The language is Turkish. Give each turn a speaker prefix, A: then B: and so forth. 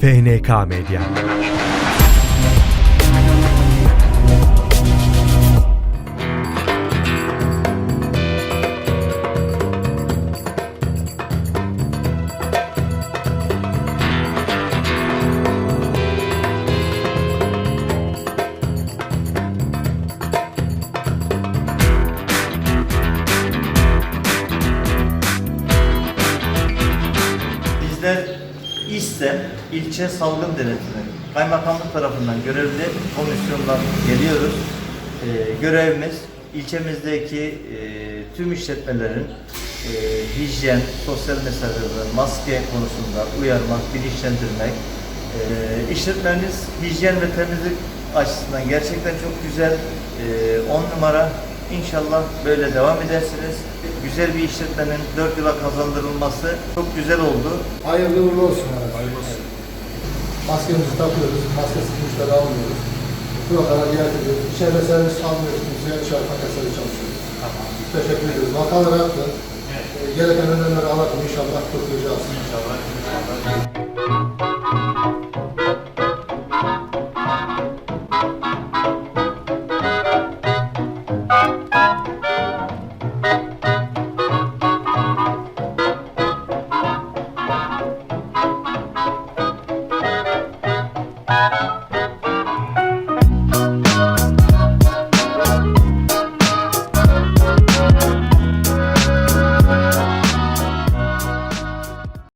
A: FNK Medya.
B: Bizler İSTEM ilçe salgın denetimi kaymakamlık tarafından görevli komisyondan geliyoruz. Ee, görevimiz ilçemizdeki e, tüm işletmelerin e, hijyen, sosyal mesafe ve maske konusunda uyarmak, bilinçlendirmek. E, işletmeniz hijyen ve temizlik açısından gerçekten çok güzel. 10 numara. İnşallah böyle devam edersiniz. Güzel bir işletmenin 4 yıla kazandırılması çok güzel oldu.
C: Hayırlı uğurlu olsun. Hayırlı olsun. Maskemizi takıyoruz, maskesiz müşteri almıyoruz. Kurallara riayet ediyoruz. İçeride servis almıyoruz, kimseye dışarı paketleri çalışıyoruz. Teşekkür ediyoruz. Vakalar arttı. Ee, Gereken önlemleri alalım inşallah kurtulacağız. İnşallah.